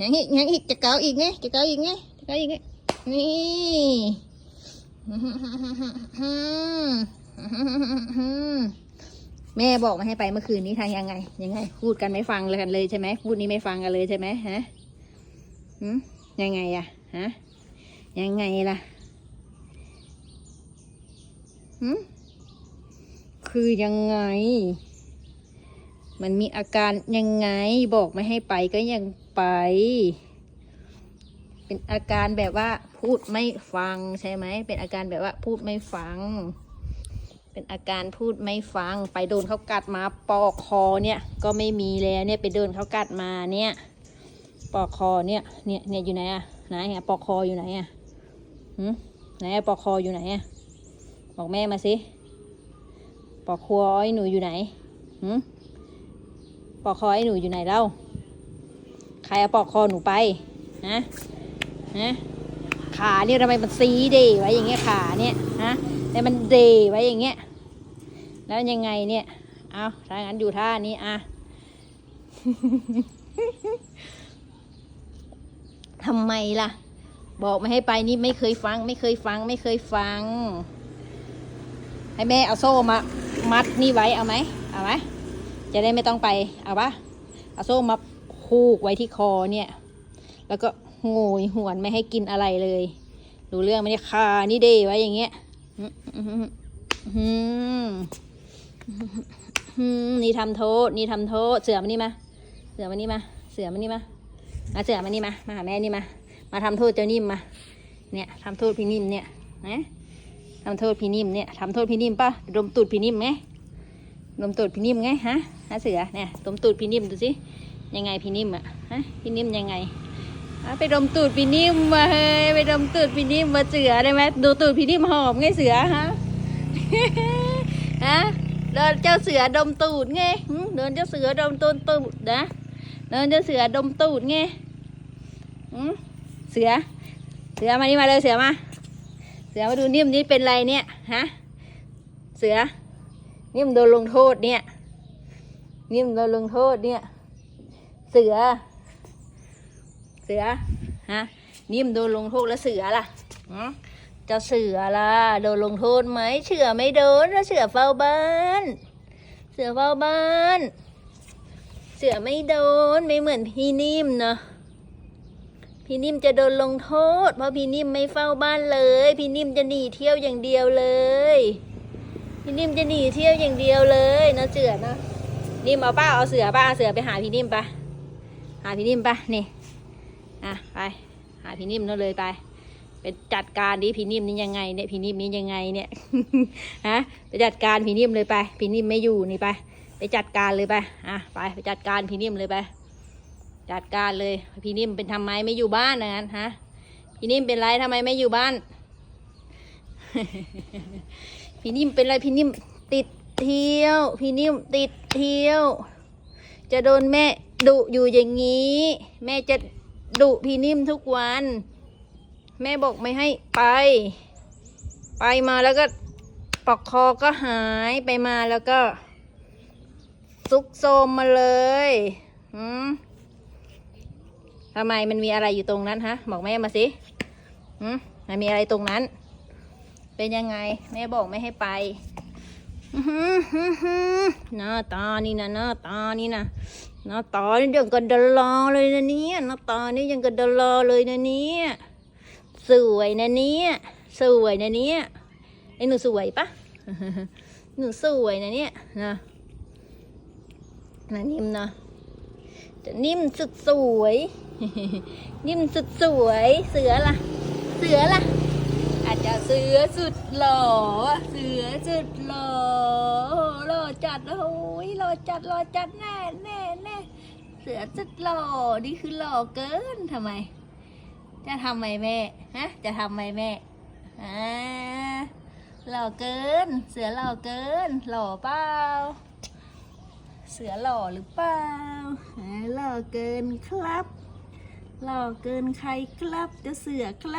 ยังอีกยังอีกจะเกาอีกไงจะเกาอีกไงจะเกาอีกไงนี่แม่บอกมาให้ไปเมื่อคืนนี้ทางยังไง ยังไง พูดกันไม่ฟังเลยกันเลยใช่ไหมพูดนี้ไม่ฟังกันเลยใช่ไหมฮะยังไงอะฮะยังไงล่ะคือยังไง มันมีอาการยังไงบอกไม่ให้ไปก็ยังไป เป็นอาการแบบว่าพูดไม่ฟังใช่ไหม เป็นอาการแบบว่าพูดไม่ฟัง เป็นอาการพูดไม่ฟัง ไปโดนเขากัดมาปอกคอเนี่ยก็ไม่มีแล้วเนี่ยไปโดนเขากัดมาเนี่ยปอกคอเนี่ยเนี่ยเนี่ยอยู่ไหนอะไหนอะปอกคออยู่ไหนอะหืมไหนอะปอกคออยู่ไหนอะบอกแม่มาสิปอกคอไอ้หนูอยู่ไหนหืม ปอกคอไอ้หนูอยู่ไหนเล่า ใครเอาปอกคอหนูไปฮะฮะขาเนี่ยทำไมมันซีเดไว้อย่างเงี้ยขาเนี่ย ฮะแต่มันเดไว้อย่างเงี้ย แล้วยังไงเนี่ย เอาถ้างั้นอยู่ท่านี้อะทำไมล่ะ บอกไม่ให้ไปนี่ไม่เคยฟัง ไม่เคยฟัง ไม่เคยฟัง ให้แม่เอาโซ่มา มัดนี่ไว้เอาไหมเอาไหม จะได้ไม่ต้องไปเอาปะเอาโซ่มาผูกไว้ที่คอเนี่ย แล้วก็โงยหวนไม่ให้กินอะไรเลยรู้เรื่องไหมเนี่ได้คานี่เดไว้อย่างเงี้ยนี่ทำโทษ นี่ทำโทษ เสือมานี่มา เสือมานี่มา เสือมานี่มา มาเสือมานี่มา มาหาแม่นี่มา มาทำโทษเจ้านิ่มมา เนี่ยทำโทษพี่นิ่มเนี่ยนะทำโทษพี่นิ่มเนี่ยทำโทษพี่นิ่มป่ะดมตูดพี่นิ่มไหม ดมตูดพี่นิ่มไงฮะฮะเสือเนี่ยดมตูดพี่นิ่มดูสิยังไงพี่นิ่มอะฮะพี่นิ่มยังไงไปดมตูดพี่นิ่มมาเฮ้ยไปดมตูดพี่นิ่มมาเสือได้ไหมดูตูดพี่นิ่มหอมไงเสือฮะฮะเดินเจ้าเสือดมตูดไงเดินเจ้าเสือดมตูดตูดนะเดินเจ้าเสือดมตูดไงหึเสือ เสือมานี่มาเลยเสือมา เสือมาดูนิ่มนี่เป็นไรเนี่ยฮะเสือ นิ่มโดนลงโทษเนี่ยนิ่มโดนลงโทษเนี่ย เสือ เสือ ฮะนิ่มโดนลงโทษแล้วเสือล่ะจะเสือล่ะ โดนลงโทษไหมเสือไม่โดนแล้วเสือเฝ้าบ้าน เสือเฝ้าบ้าน เสือไม่โดนไม่เหมือนพี่นิ่มเนาะพี่นิ่มจะโดนลงโทษ เพราะพี่นิ่มไม่เฝ้าบ้านเลย พี่นิ่มจะหนีเที่ยวอย่างเดียวเลย พี่นิ่มจะหนีเที่ยวอย่างเดียวเลยนะเสือนะนิ่มเอาป้าเอาเสือป้าเอาเสือไปหาพี่นิ่มไปหาพี่นิ่มไปนี่อะไปหาพี่นิ่มนั่นเลยไปไปจัดการดิพี่นิ่มนี่ยังไงเนี่ยพี่นิ่มนี่ยังไงเนี่ยฮะไปจัดการพี่นิ่มเลยไปพี่นิ่มไม่อยู่นี่ไปไปจัดการเลยไปอะไปไปจัดการพี่นิ่มเลยไปจัดการเลยพี่นิ่มเป็นทำไมไม่อยู่บ้านนะงั้นฮะพี่นิ่มเป็นไรทำไมไม่อยู่บ้าน พี่นิ่มเป็นไรพี่นิ่มติดเที่ยว พี่นิ่มติดเที่ยว จะโดนแม่ดุอยู่อย่างนี้ แม่จะดุพี่นิ่มทุกวัน แม่บอกไม่ให้ไป ไปมาแล้วก็ปอกคอก็หายไปมาแล้วก็ ซุกโซมมาเลยอืมทำไมมันมีอะไรอยู่ตรงนั้นฮะ บอกแม่มาสิอืมมันมีอะไรตรงนั้น เป็นยังไง แม่บอกไม่ให้ไปหน้าตานี่นะหน้าตานี่นะหน้าตานี่ยังกับดลลาร์เลยนะเนี่ยหน้าตานี่ยังกับดลลาร์เลยนะเนี่ยสวยนะเนี่ยสวยนะเนี่ยไอ้หนูสวยปะหนูสวยนะเนี่ยนะนะนิ่มนะจะนิ่มสุดสวย นิ่มสุดสวย เสือล่ะเสือล่ะ อาจจะเสือสุดหล่อเสือสุดหล่อหล่อจัดโอ้ยหล่อจัดหล่อจัดแน่แน่แน่เสือสุดหล่อนี่คือหล่อเกินทำไม จะทำไมแม่ฮะจะทำไมแม่อ่าหล่อเกิน เสือหล่อเกิน หล่อเปล่าเสือหล่อหรือเปล่าหล่อเกินครับ หล่อเกินใครครับจะเสือครับ